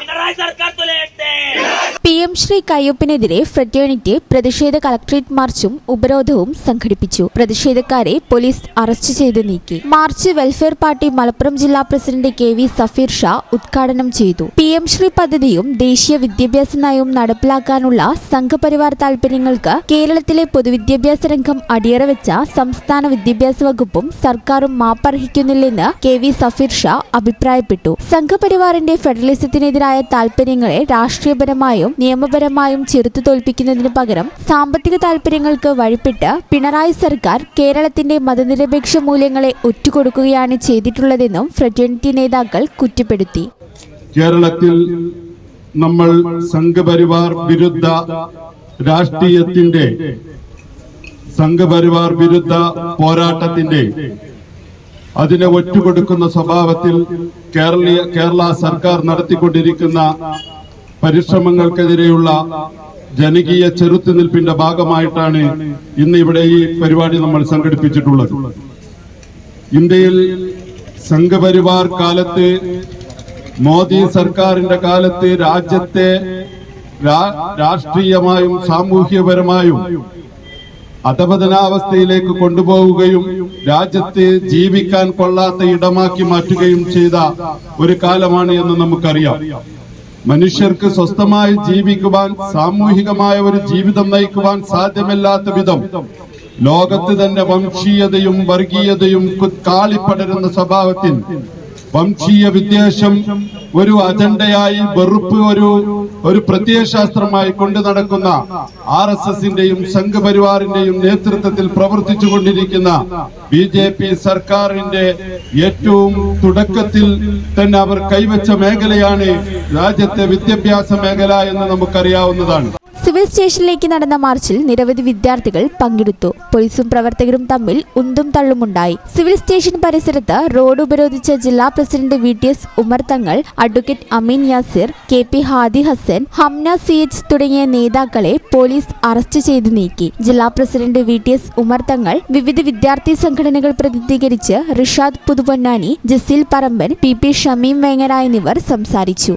പിണറായി സർക്കാർ തുലയട്ടെ എം ശ്രീ കയ്യൊപ്പിനെതിരെ ഫ്രറ്റേണിറ്റി പ്രതിഷേധ കളക്ട്രേറ്റ് മാർച്ചും ഉപരോധവും സംഘടിപ്പിച്ചു. പ്രതിഷേധക്കാരെ പോലീസ് അറസ്റ്റ് ചെയ്ത് നീക്കി. മാർച്ച് വെൽഫെയർ പാർട്ടി മലപ്പുറം ജില്ലാ president K V Safeer Shah ഉദ്ഘാടനം ചെയ്തു. പി എം ശ്രീ പദ്ധതിയും ദേശീയ വിദ്യാഭ്യാസ നയവും നടപ്പിലാക്കാനുള്ള സംഘപരിവാർ താൽപര്യങ്ങൾക്ക് കേരളത്തിലെ പൊതുവിദ്യാഭ്യാസ രംഗം അടിയറ വെച്ച സംസ്ഥാന വിദ്യാഭ്യാസ വകുപ്പും സർക്കാരും മാപ്പർഹിക്കുന്നില്ലെന്ന് കെ വി സഫീർ ഷാ അഭിപ്രായപ്പെട്ടു. സംഘപരിവാറിന്റെ ഫെഡറലിസത്തിനെതിരായ താൽപര്യങ്ങളെ രാഷ്ട്രീയപരമായും നിയമപരമായും ചെറുത്തു തോൽപ്പിക്കുന്നതിനു പകരം സാമ്പത്തിക താൽപര്യങ്ങൾക്ക് വഴിപ്പെട്ട് പിണറായി സർക്കാർ കേരളത്തിന്റെ മതനിരപേക്ഷ മൂല്യങ്ങളെ ഒറ്റുകൊടുക്കുകയാണ് ചെയ്തിട്ടുള്ളതെന്നും ഫ്രറ്റേണിറ്റി നേതാക്കൾ കുറ്റപ്പെടുത്തി. കേരളത്തിൽ നമ്മൾ സംഘപരിവാർ വിരുദ്ധ രാഷ്ട്രീയത്തിന്റെ സംഘപരിവാർ വിരുദ്ധ പോരാട്ടത്തിന്റെ അതിനെ ഒറ്റുകൊടുക്കുന്ന സ്വഭാവത്തിൽ കേരളീയ കേരള സർക്കാർ നടത്തിക്കൊണ്ടിരിക്കുന്ന പരിശ്രമങ്ങൾക്കെതിരെയുള്ള ജനകീയ ചെറുത്തുനിൽപ്പിന്റെ ഭാഗമായിട്ടാണ് ഇന്ന് ഇവിടെ ഈ പരിപാടി നമ്മൾ സംഘടിപ്പിച്ചിട്ടുള്ളത്. ഇന്ത്യയിൽ സംഘപരിവാർ കാലത്ത് മോദി സർക്കാരിന്റെ കാലത്ത് രാജ്യത്തെ രാഷ്ട്രീയമായും സാമൂഹ്യപരമായും അധപതനാവസ്ഥയിലേക്ക് കൊണ്ടുപോവുകയും രാജ്യത്ത് ജീവിക്കാൻ കൊള്ളാത്ത ഇടമാക്കി മാറ്റുകയും ചെയ്ത ഒരു കാലമാണ് എന്ന് നമുക്കറിയാം. മനുഷ്യർക്ക് സ്വസ്ഥമായി ജീവിക്കുവാൻ സാമൂഹികമായ ഒരു ജീവിതം നയിക്കുവാൻ സാധ്യമല്ലാത്ത വിധം ലോകത്ത് തന്നെ വംശീയതയും വർഗീയതയും കാളിപ്പടരുന്ന സ്വഭാവത്തിൽ വംശീയ വിദ്വേഷം ഒരു അജണ്ടയായി വെറുപ്പ് ഒരു ഒരു പ്രത്യയശാസ്ത്രമായി കൊണ്ടു നടക്കുന്ന ആർ എസ് എസിന്റെയും സംഘപരിവാറിന്റെയും നേതൃത്വത്തിൽ പ്രവർത്തിച്ചു കൊണ്ടിരിക്കുന്ന ബി ജെ പി സർക്കാരിന്റെ ഏറ്റവും തുടക്കത്തിൽ തന്നെ അവർ കൈവച്ച മേഖലയാണ് രാജ്യത്തെ വിദ്യാഭ്യാസ മേഖല എന്ന് നമുക്കറിയാവുന്നതാണ്. സിവിൽ സ്റ്റേഷനിലേക്ക് നടന്ന മാർച്ചിൽ നിരവധി വിദ്യാർത്ഥികൾ പങ്കെടുത്തു. പോലീസും പ്രവർത്തകരും തമ്മിൽ ഉന്തും തള്ളുമുണ്ടായി. സിവിൽ സ്റ്റേഷൻ പരിസരത്ത് റോഡ് ഉപരോധിച്ച ജില്ലാ president V. T. S. Umar Thangal advocate Ameen Yasir K. P. Hadi Hasan Hamna C. H. തുടങ്ങിയ നേതാക്കളെ പോലീസ് അറസ്റ്റ് ചെയ്ത് നീക്കി. ജില്ലാ president V. T. S. Umar Thangal വിവിധ വിദ്യാർത്ഥി സംഘടനകൾ പ്രതിനിധീകരിച്ച് റിഷാദ് പുതുപൊന്നാനി ജസീൽ പറമ്പൻ പി. പി. ഷമീം വേങ്ങര എന്നിവർ സംസാരിച്ചു.